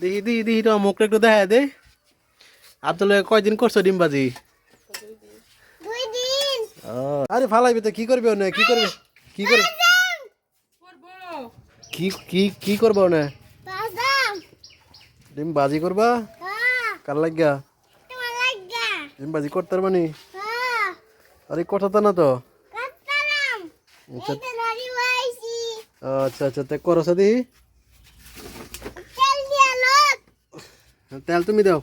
দেখি দেখি দেখি তোমার মুখটা একটু দেখা দে। আব্দুল কয়দিন করছ ডিমবাজি দুই দিন। ও, আরে ফালাইবি তো কি করবে না কি করবে? কি করবে? কি কি কি করব না ডিম বাজি করবা? হ্যাঁ। কার লাগিয়া? ডিম বাজি করতে হ্যাঁ। আরে কথা তো না তো। আচ্ছা। তো নড়ি হইছি আচ্ছা আচ্ছা তে করো সাদি তেল দিয়া লোক তেল তুমি দাও।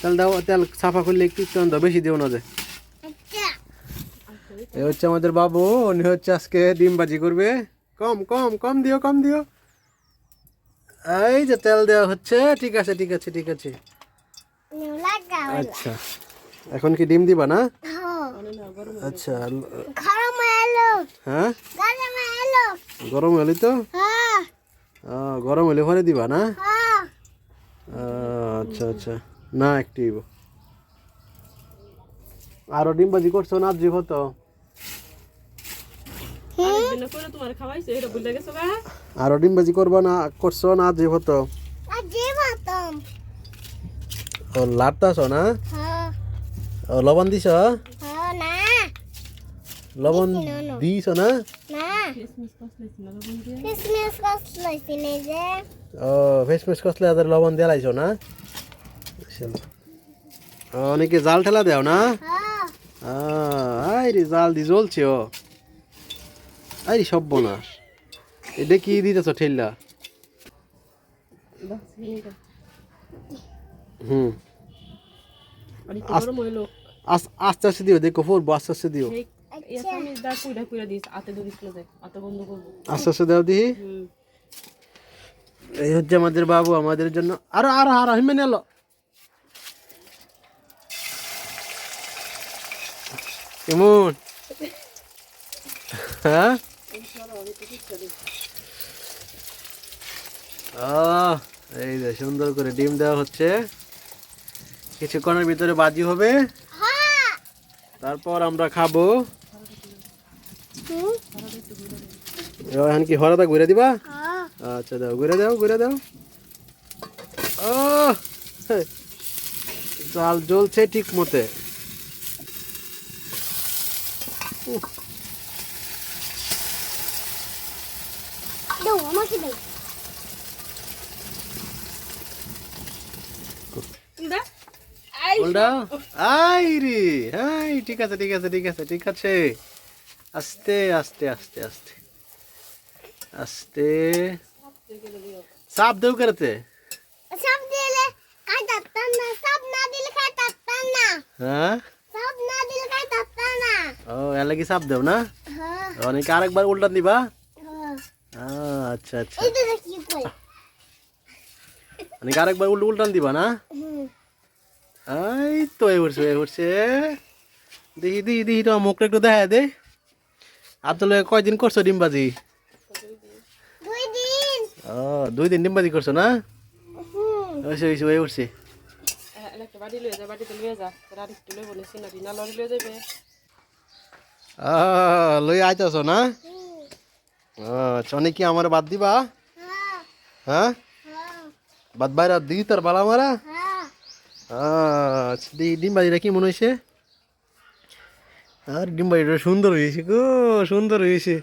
তেল দাও তেল সাফা করলে একটু দাও বেশি দিও না যে। আচ্ছা। এই হচ্ছে আমাদের বাবু উনি হচ্ছে আজকে ডিম বাজি করবে। কম কম কম দিও কম দিও। এই যে তেল দেওয়া হচ্ছে ঠিক আছে ঠিক আছে ঠিক আছে। আচ্ছা। এখন কি ডিম দিবা না? হ্যাঁ। আচ্ছা গরম এলো হ্যাঁ? গরম এলো হলে তো? হ্যাঁ। গরম হলে পরে দিবা না? হ্যাঁ। আচ্ছা আচ্ছা। না একটু দিব আরও ডিম বাজি করছ না যে হতো দিনে করে তোমার খাওয়াইছে এটা বুঝলে গেছো গা? আরও ডিম বাজি করবা না করছ না আজি মাতম। ও লাটতাছ না? হ্যাঁ। ও লবণ দিছ? হ্যাঁ লবণ দিছ না ও ফেস ফেস কসলে আদার লবণ দিয়ে লাইছ না? অনেকে জাল ঠেলা দেও না? হ্যাঁ। জাল দি জ্বলছে ও। আই রে সব বনাস এটা কি দিতেছ এইটা হুম। আর আস্তে আস্তে দিও দেখো ফোর আস্তে আস্তে দিও। আস্তে আস্তে দাও দিহি। এই হচ্ছে আমাদের বাবু আমাদের জন্য আরও আরও আরও হিমে নেলো কেমন হ্যাঁ? এই যে সুন্দর করে ডিম দেওয়া হচ্ছে। কিছুক্ষণের ভিতরে বাজি হবে। তারপর আমরা খাব। কি হরাদা ঘুরে দিবা? আচ্ছা দাও, ঘুরে দাও ঘুরে দাও। জাল জ্বলছে ঠিক মতে। দাও আমাকে দাও দা আই উল্টা আই রে হাই ঠিক আছে ঠিক আছে ঠিক আছে ঠিক আছে। আস্তে আস্তে আস্তে আস্তে। আস্তে। সাপ দেও করতে? সব দিলে কাটাতাম না সব না দিলে কাটাতাম না। হ্যাঁ সব না দিলে কাটাতাম না ও এর লাগি সাপ দেও না? হ্যাঁ। অনেকে আরেকবার উল্টা দিবা? হ্যাঁ। আহ, আচ্ছা আচ্ছা। এই তো দেখি কই অনেকে আরেকবার উল্টা উল্টান দিবা না? এই তো এ উঠছে এ উঠছে দেখি দেখি দেখি তোমার মুখটা একটু দেখা দে। আব্দুল কয়দিন করছ ডিমবাজি দুই দিন। ও দুই দিন ডিমবাজি করছ না? ওইসে ওইসে ওই উঠছে বাড়ি লয়ে যা বাড়িতে লয়ে যা। আর লয়ে বলে সিনারি না লড়ি লয়ে যাবে লই আইতাছ না? চনে কি আমার বাদ দিবা? হ্যাঁ? বাদ বাইরা, দি তার বালা মারা? ডিম ডিমবাজিটা কি মনে হয়েছে আর, ডিম ডিমবাজিটা সুন্দর হয়েছে গো, সুন্দর হয়েছে